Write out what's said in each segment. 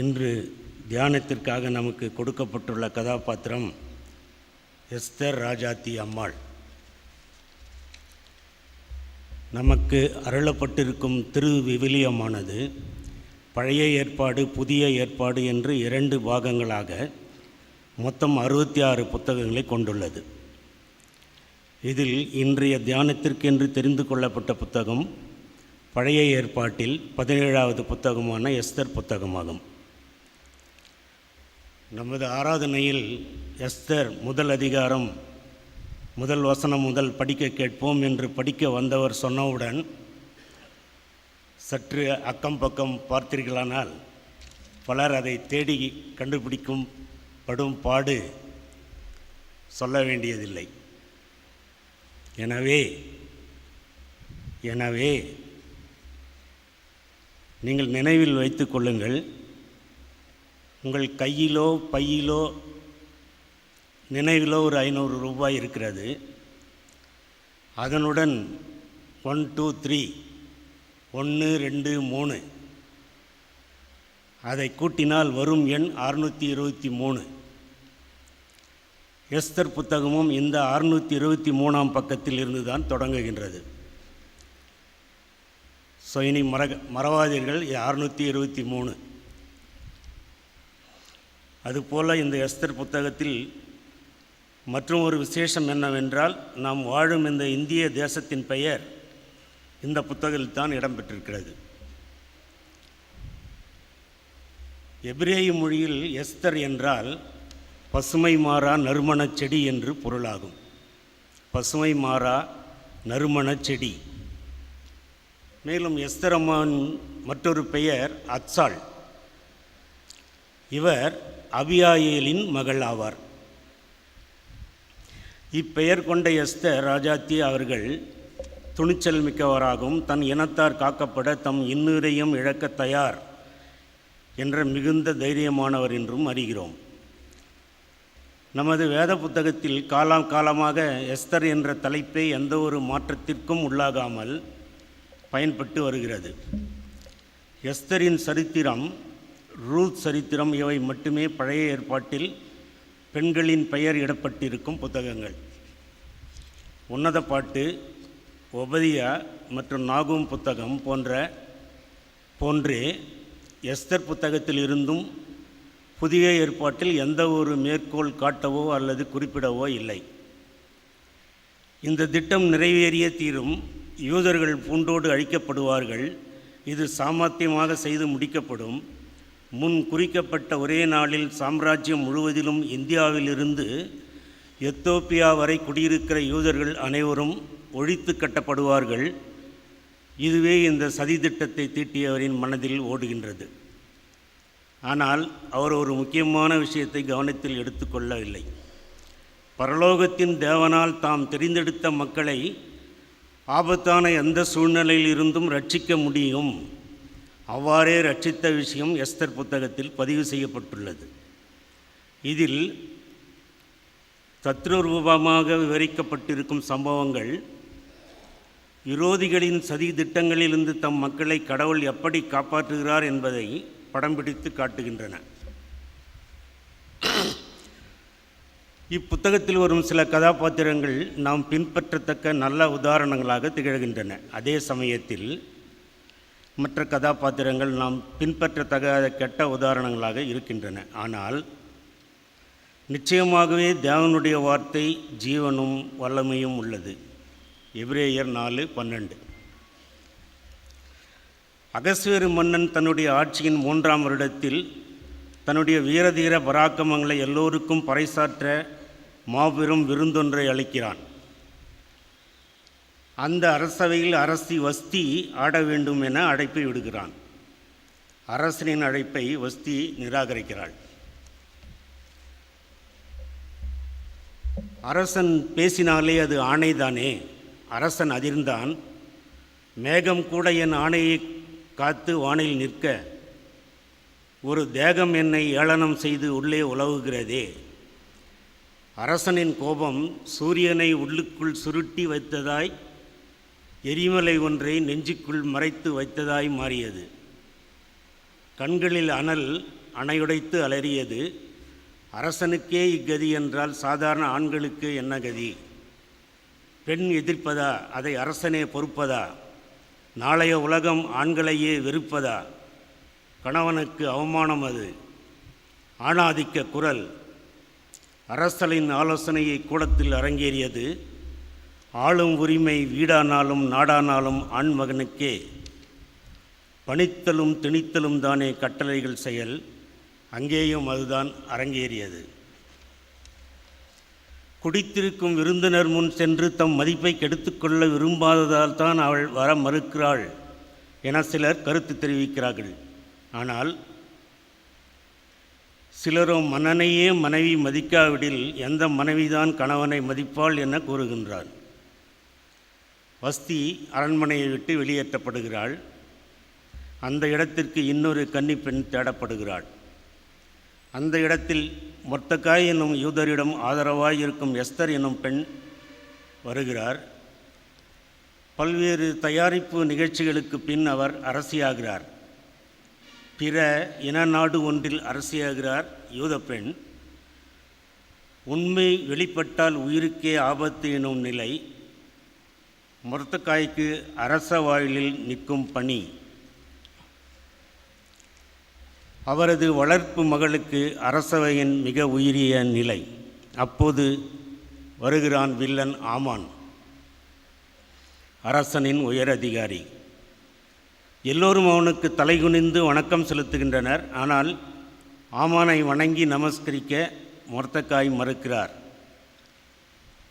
இன்று தியானத்திற்காக நமக்கு கொடுக்கப்பட்டுள்ள கதாபாத்திரம் எஸ்தர் ராஜாத்தி அம்மாள். நமக்கு அருளப்பட்டிருக்கும் திரு விவிலியமானது பழைய ஏற்பாடு புதிய ஏற்பாடு என்று இரண்டு பாகங்களாக மொத்தம் அறுபத்தி ஆறு புத்தகங்களை கொண்டுள்ளது. இதில் இன்றைய தியானத்திற்கென்று தெரிந்து கொள்ளப்பட்ட புத்தகம் பழைய ஏற்பாட்டில் பதினேழாவது புத்தகமான எஸ்தர் புத்தகமாகும். நமது ஆராதனையில் எஸ்தர் முதல் அதிகாரம் முதல் வசனம் முதல் படிக்க கேட்போம் என்று படிக்க வந்தவர் சொன்னவுடன் சற்று அக்கம் பக்கம் பார்த்தீர்களானால் பலர் அதை தேடி கண்டுபிடிக்கும் படும் பாடு சொல்ல வேண்டியதில்லை. எனவே எனவே நீங்கள் நினைவில் வைத்து கொள்ளுங்கள் உங்கள் கையிலோ பையிலோ நினைவிலோ ஒரு ஐநூறு ரூபாய் இருக்கிறது. அதனுடன் ஒன் டூ த்ரீ ஒன்று ரெண்டு மூணு. அதை கூட்டினால் வரும் எண் அறுநூற்றி இருபத்தி மூணு. எஸ்தர் புத்தகமும் இந்த அறுநூற்றி இருபத்தி மூணாம் பக்கத்தில் இருந்து தான் தொடங்குகின்றது. ஸோ இனி மற மறவாதீர்கள் அறுநூற்றி இருபத்தி மூணு. அதுபோல் இந்த எஸ்தர் புத்தகத்தில் மற்றும் ஒரு விசேஷம் என்னவென்றால் நாம் வாழும் இந்த இந்திய தேசத்தின் பெயர் இந்த புத்தகத்தில் தான் இடம்பெற்றிருக்கிறது. எபிரேய மொழியில் எஸ்தர் என்றால் பசுமை மாறா நறுமணச் செடி என்று பொருளாகும். பசுமை மாறா நறுமணச் செடி. மேலும் எஸ்தரம்மான் மற்றொரு பெயர் அத்சாள். இவர் அபியாயேலின் மகள் ஆவார். இப்பெயர் கொண்ட எஸ்தர் ராஜாத்தி அவர்கள் துணிச்சல் மிக்கவராகவும் தன் இனத்தார் காக்கப்பட தம் இன்னுரையும் இழக்க தயார் என்ற மிகுந்த தைரியமானவர் என்றும் அறிகிறோம். நமது வேத புத்தகத்தில் காலம் காலமாக எஸ்தர் என்ற தலைப்பை எந்த ஒரு மாற்றத்திற்கும் உள்ளாகாமல் பயன்பட்டு வருகிறது. எஸ்தரின் சரித்திரம் ரூத் சரித்திரம் இவை மட்டுமே பழைய ஏற்பாட்டில் பெண்களின் பெயர் இடப்பட்டிருக்கும் புத்தகங்கள். உன்னத பாட்டு ஒபதியா மற்றும் நாகும் புத்தகம் போன்ற போன்றே எஸ்தர் புத்தகத்தில் இருந்தும் புதிய ஏற்பாட்டில் எந்த ஒரு மேற்கோள் காட்டவோ அல்லது குறிப்பிடவோ இல்லை. இந்த திட்டம் நிறைவேறிய தீரும் யூதர்கள் பூண்டோடு அழிக்கப்படுவார்கள். இது சாமர்த்தியமாக செய்து முடிக்கப்படும். முன் குறிக்கப்பட்ட ஒரே நாளில் சாம்ராஜ்யம் முழுவதிலும் இந்தியாவிலிருந்து எத்தோப்பியா வரை குடியிருக்கிற யூதர்கள் அனைவரும் ஒழித்து கட்டப்படுவார்கள். இதுவே இந்த சதி திட்டத்தை தீட்டியவரின் மனதில் ஓடுகின்றது. ஆனால் அவர் ஒரு முக்கியமான விஷயத்தை கவனத்தில் எடுத்துக்கொள்ளவில்லை. பரலோகத்தின் தேவனால் தாம் தெரிந்தெடுத்த மக்களை ஆபத்தான எந்த சூழ்நிலையிலிருந்தும் ரட்சிக்க முடியும். அவ்வாறே ரட்சித்த விஷயம் எஸ்தர் புத்தகத்தில் பதிவு செய்யப்பட்டுள்ளது. இதில் தத்ரூபமாக விவரிக்கப்பட்டிருக்கும் சம்பவங்கள் விரோதிகளின் சதி திட்டங்களிலிருந்து தம் மக்களை கடவுள் எப்படி காப்பாற்றுகிறார் என்பதை படம் பிடித்து காட்டுகின்றன. இப்புத்தகத்தில் வரும் சில கதாபாத்திரங்கள் நாம் பின்பற்றத்தக்க நல்ல உதாரணங்களாக திகழ்கின்றன. அதே சமயத்தில் மற்ற கதாபாத்திரங்கள் நாம் பின்பற்றத்தகாத கெட்ட உதாரணங்களாக இருக்கின்றன. ஆனால் நிச்சயமாகவே தேவனுடைய வார்த்தை ஜீவனும் வல்லமையும் உள்ளது. எவ்ரேயர் நாலு பன்னெண்டு. அகஸ்வேறு மன்னன் தன்னுடைய ஆட்சியின் மூன்றாம் வருடத்தில் தன்னுடைய வீரதீர பராக்கிரமங்களை எல்லோருக்கும் பறைசாற்ற மாபெரும் விருந்தொன்றை அளிக்கிறான். அந்த அரசவையில் அரசி வஸ்தி ஆட வேண்டும் என அழைப்பை விடுகிறான். அரசனின் அழைப்பை வஸ்தி நிராகரிக்கிறாள். அரசன் பேசினாலே அது ஆணைதானே? அரசன் அதிர்ந்தான். மேகம் கூட என் ஆணையை காத்து வானில் நிற்க. ஒரு தேகம் என்னை ஏளனம் செய்து உள்ளே உலவுகிறதே. அரசனின் கோபம் சூரியனை உள்ளுக்குள் சுருட்டி வைத்ததாய் எரிமலை ஒன்றை நெஞ்சுக்குள் மறைத்து வைத்ததாய் மாறியது. கண்களில் அனல் அணையுடைத்து அலறியது. அரசனுக்கே இக்கதி என்றால் சாதாரண ஆண்களுக்கு என்ன கதி? பெண் எதிர்ப்பதா? அதை அரசனே பொறுப்பதா? நாளைய உலகம் ஆண்களையே வெறுப்பதா? கணவனுக்கு அவமானம் அது. ஆணாதிக்க குரல். அரசலின் ஆலோசனையை கூடத்தில் அரங்கேறியது. ஆளும் உரிமை வீடானாலும் நாடானாலும் ஆண்மகனுக்கே. பணித்தலும் திணித்தலும் தானே கட்டளைகள் செயல் அங்கேயும் அதுதான் அரங்கேறியது. குடித்திருக்கும் விருந்தினர் முன் சென்று தம் மதிப்பை கெடுத்துக்கொள்ள விரும்பாததால் தான் அவள் வர மறுக்கிறாள் என சிலர் கருத்து தெரிவிக்கிறார்கள். ஆனால் சிலரோ மன்னனையே மனைவி மதிக்காவிடில் எந்த மனைவிதான் கணவனை மதிப்பாள் என கூறுகின்றார் வஸ்தி அரண்மனையை விட்டு வெளியேற்றப்படுகிறாள். அந்த இடத்திற்கு இன்னொரு கன்னிப்பெண் தேடப்படுகிறாள். அந்த இடத்தில் மொத்தக்காய் என்னும் யூதரிடம் ஆதரவாய் இருக்கும் எஸ்தர் என்னும் பெண் வருகிறார். பல்வேறு தயாரிப்பு நிகழ்ச்சிகளுக்கு பின் அவர் அரசியாகிறார். பிற இன நாடு ஒன்றில் அரசியாகிறார் யூத பெண். உண்மை வெளிப்பட்டால் உயிருக்கே ஆபத்து எனும் நிலை மொர்த்தக்காய்க்கு அரச வாயிலில் நிற்கும் பணி. அவரது வளர்ப்பு மகளுக்கு அரசவையின் மிக உயரிய நிலை. அப்போது வருகிறான் வில்லன் ஆமான். அரசனின் உயரதிகாரி எல்லோரும் அவனுக்கு தலைகுனிந்து வணக்கம் செலுத்துகின்றனர். ஆனால் ஆமானை வணங்கி நமஸ்கரிக்க மொர்த்தக்காய் மறுக்கிறார்.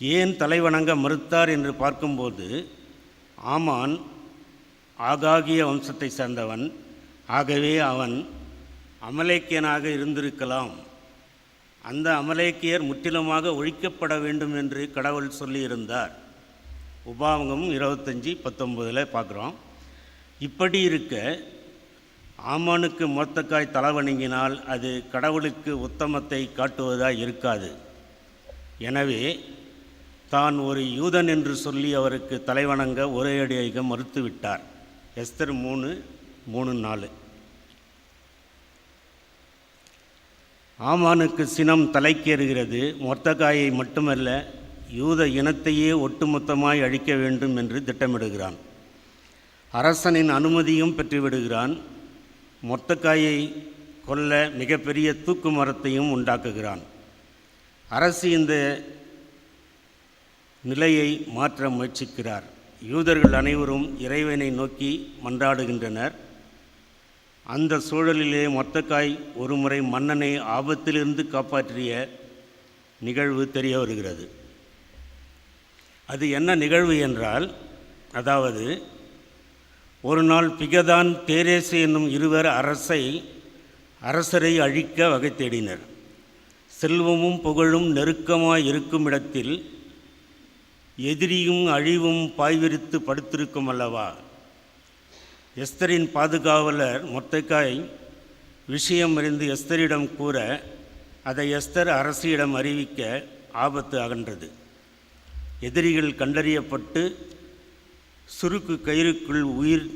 ஏன் தலை வணங்க மறுத்தார் என்று பார்க்கும்போது ஆமான் ஆகாகிய வம்சத்தை சேர்ந்தவன் ஆகவே அவன் அமலேக்கியனாக இருந்திருக்கலாம். அந்த அமலேக்கியர் முற்றிலுமாக ஒழிக்கப்பட வேண்டும் என்று கடவுள் சொல்லியிருந்தார். உபாவகம் இருபத்தஞ்சி பத்தொம்போதில் பார்க்குறோம். இப்படி இருக்க ஆமானுக்கு மொத்தக்காய் தலவணங்கினால் அது கடவுளுக்கு உத்தமத்தை காட்டுவதாக இருக்காது. எனவே தான் ஒரு யூதன் என்று சொல்லி அவருக்கு தலைவணங்க ஒரே அடியாக மறுத்துவிட்டார். எஸ்தர் மூணு மூணு நாலு. ஆமானுக்கு சினம் தலைக்கேறுகிறது. மொத்தக்காயை மட்டுமல்ல யூத இனத்தையே ஒட்டுமொத்தமாய் அழிக்க வேண்டும் என்று திட்டமிடுகிறான். அரசனின் அனுமதியும் பெற்றுவிடுகிறான். மொத்தக்காயை கொல்ல மிகப்பெரிய தூக்கு மரத்தையும் உண்டாக்குகிறான். அரசு இந்த நிலையை மாற்ற முயற்சிக்கிறார். யூதர்கள் அனைவரும் இறைவனை நோக்கி மன்றாடுகின்றனர். அந்த சூழலிலே மொத்தக்காய் ஒருமுறை மன்னனை ஆபத்திலிருந்து காப்பாற்றிய நிகழ்வு தெரிய வருகிறது. அது என்ன நிகழ்வு என்றால் அதாவது ஒரு நாள் பிகதான் தேரேசு என்னும் இருவர் அரசை அரசரை அழிக்க வகை தேடினர். செல்வமும் புகழும் நெருக்கமாக இருக்கும் இடத்தில் எதிரியும் அழிவும் பாய்விரித்து படுத்திருக்கும் அல்லவா? எஸ்தரின் பாதுகாவலர் மொத்தைக்காய் விஷயம் அறிந்து எஸ்தரிடம் கூற அதை எஸ்தர் அரசியிடம் அறிவிக்க ஆபத்து அகன்றது. எதிரிகள் கண்டறியப்பட்டு சுருக்கு கயிறுக்குள் உயிர்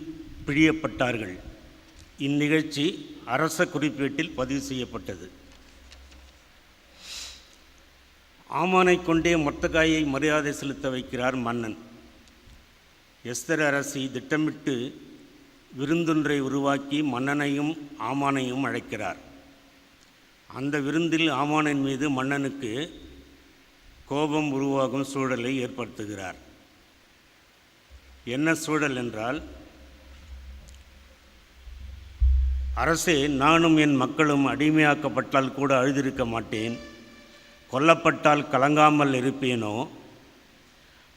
பிழியப்பட்டார்கள். இந்நிகழ்ச்சி அரச குறிப்பீட்டில் பதிவு செய்யப்பட்டது. ஆமானை கொண்டே மொத்தகாயை மரியாதை செலுத்த வைக்கிறார் மன்னன். எஸ்தர் அரசி திட்டமிட்டு விருந்தொன்றை உருவாக்கி மன்னனையும் ஆமானையும் அழைக்கிறார். அந்த விருந்தில் ஆமானின் மீது மன்னனுக்கு கோபம் உருவாகும் சூழலை ஏற்படுத்துகிறார். என்ன சூழல் என்றால் அரசே நானும் என் மக்களும் அடிமையாக்கப்பட்டால் கூட அழுதிருக்க மாட்டேன். கொல்லப்பட்டால் கலங்காமல் இருப்பேனோ?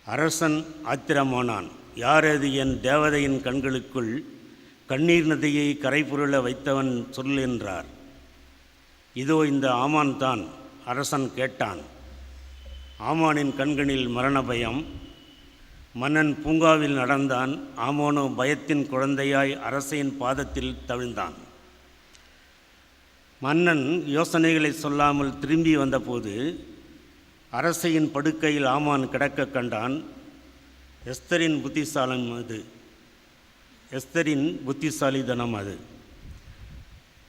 அரசன் ஆத்திரமானான். யார் அது என் தேவதையின் கண்களுக்குள் கண்ணீர் நதியை கரைபுரள வைத்தவன் சொல் என்றார். இதோ இந்த ஆமான் தான் அரசன் கேட்டான். ஆமானின் கண்களில் மரண பயம் மன்னன் பூங்காவில் நடந்தான். ஆமோனோ பயத்தின் குழந்தையாய் அரசையின் பாதத்தில் தவிழ்ந்தான். மன்னன் யோசனைகளை சொல்லாமல் திரும்பி வந்தபோது அரசையின் படுக்கையில் ஆமான் கிடக்க கண்டான் எஸ்தரின் புத்திசாலம் அது. எஸ்தரின் புத்திசாலிதனம் அது.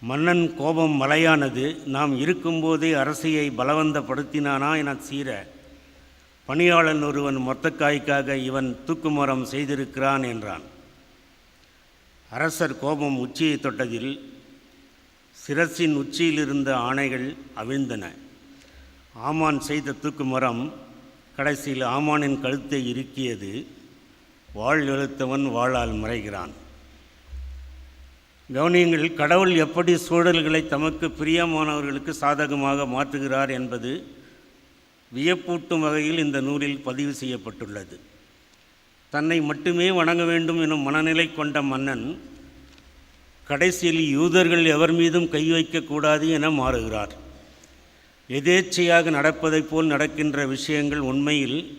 மன்னன் கோபம் மலையானது நாம் இருக்கும்போதே அரசியை பலவந்தப்படுத்தினானா என சீர பணியாளன் ஒருவன் மொத்தக்காய்க்காக இவன் தூக்குமரம் செய்திருக்கிறான் என்றான். அரசர் கோபம் உச்சியை தொட்டதில் சிரசின் உச்சியில் இருந்த ஆணைகள் அவிழ்ந்தன. ஆமான் செய்த தூக்குமரம் கடைசியில் ஆமானின் கழுத்தை இறுக்கியது. வாழ் எழுத்தவன் வாழால் மறைகிறான். கவனியங்கள் கடவுள் எப்படி சூழல்களை தமக்கு பிரியமானவர்களுக்கு சாதகமாக மாற்றுகிறார் என்பது வியப்பூட்டும் வகையில் இந்த நூலில் பதிவு செய்யப்பட்டுள்ளது. தன்னை மட்டுமே வணங்க வேண்டும் எனும் மனநிலை கொண்ட மன்னன் கடைசியில் யூதர்கள் எவர் மீதும் கை வைக்கக்கூடாது என மாறுகிறார். எதேச்சையாக நடப்பதைப் போல் நடக்கின்ற விஷயங்கள் உண்மையில்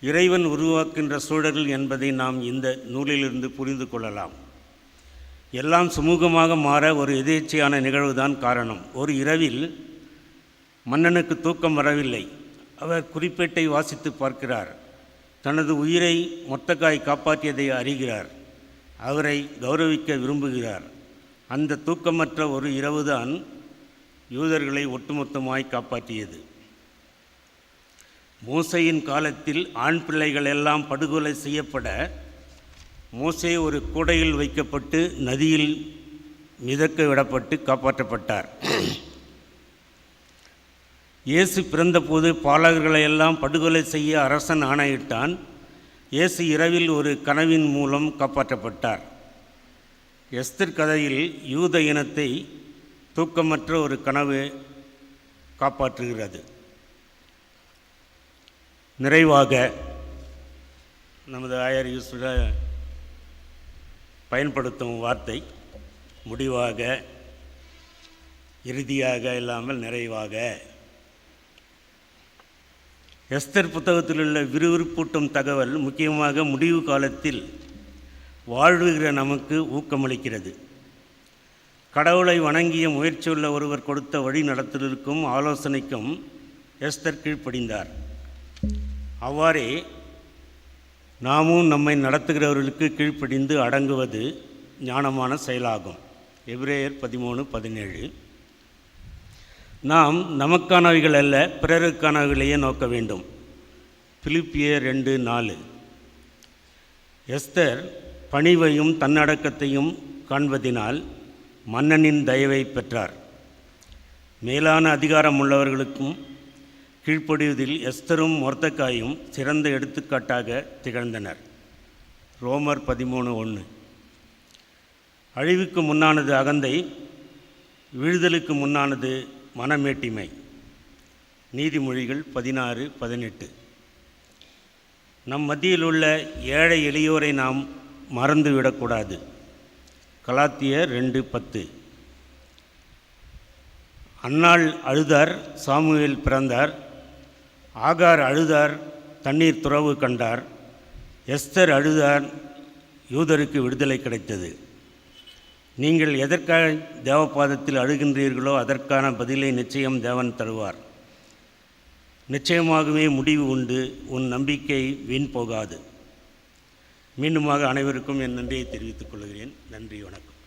இறைவன் உருவாக்கின்ற சூழல் என்பதை நாம் இந்த நூலிலிருந்து புரிந்து கொள்ளலாம். எல்லாம் சுமூகமாக மாற ஒரு எதேச்சையான நிகழ்வுதான் காரணம். ஒரு இரவில் மன்னனுக்கு தூக்கம் வரவில்லை. அவர் குறிப்பேட்டை வாசித்து பார்க்கிறார். தனது உயிரை மொத்தக்காய் காப்பாற்றியதை அறிகிறார். அவரை கௌரவிக்க விரும்புகிறார். அந்த தூக்கமற்ற ஒரு இரவுதான் யூதர்களை ஒட்டுமொத்தமாய் காப்பாற்றியது. மோசையின் காலத்தில் ஆண் பிள்ளைகள் எல்லாம் படுகொலை செய்யப்பட மோசே ஒரு கூடையில் வைக்கப்பட்டு நதியில் மிதக்க விடப்பட்டு காப்பாற்றப்பட்டார். இயேசு பிறந்தபோது பாலகர்களை எல்லாம் படுகொலை செய்ய அரசன் ஆணையிட்டான். இயேசு இரவில் ஒரு கனவின் மூலம் காப்பாற்றப்பட்டார். எஸ்தர் கதையில் யூத இனத்தை தூக்கமற்ற ஒரு கனவு காப்பாற்றுகிறது. நிறைவாக நமது ஆயர் யூஸ்ல பயன்படுத்தும் வார்த்தை முடிவாக இறுதியாக இல்லாமல் நிறைவாக எஸ்தர் புத்தகத்தில் உள்ள விறுவிறுப்பூட்டும் தகவல் முக்கியமாக முடிவு காலத்தில் வாழ்வுகிற நமக்கு ஊக்கமளிக்கிறது. கடவுளை வணங்கிய முயற்சியுள்ள ஒருவர் கொடுத்த வழி நடத்தலுக்கும் ஆலோசனைக்கும் எஸ்தர் கீழ்ப்படிந்தார். அவ்வாறே நாமும் நம்மை நடத்துகிறவர்களுக்கு கீழ்ப்படிந்து அடங்குவது ஞானமான செயலாகும். எப்ரேயர் பதிமூணு பதினேழு. நாம் நமக்கானவைகள் அல்ல பிறருக்கானவைகளையே நோக்க வேண்டும். பிலிப்பியர் ரெண்டு நாலு. எஸ்தர் பணிவையும் தன்னடக்கத்தையும் காண்பதினால் மன்னனின் தயவை பெற்றார். மேலான அதிகாரம் உள்ளவர்களுக்கும் கீழ்ப்படிவதில் எஸ்தரும் மொர்த்தக்காயும் சிறந்த எடுத்துக்காட்டாக திகழ்ந்தனர். ரோமர் பதிமூணு ஒன்று. அழிவுக்கு முன்னானது அகந்தை விழுதலுக்கு முன்னானது மனமேட்டிமை. நீதிமொழிகள் பதினாறு பதினெட்டு. நம் மத்தியில் உள்ள ஏழை எளியோரை நாம் மறந்துவிடக்கூடாது. கலாத்தியர் ரெண்டு பத்து. அன்னாள் அழுதார் சாமுவேல் பிறந்தார். ஆகார் அழுதார் தண்ணீர் துறவு கண்டார். எஸ்தர் அழுதார் யூதருக்கு விடுதலை கிடைத்தது. நீங்கள் எதற்காக தேவபாதத்தில் அழுகின்றீர்களோ அதற்கான பதிலை நிச்சயம் தேவன் தருவார். நிச்சயமாகவே முடிவு உண்டு உன் நம்பிக்கை வீண் போகாது. மீண்டுமாக அனைவருக்கும் என் நன்றியை தெரிவித்துக் கொள்கிறேன். நன்றி வணக்கம்.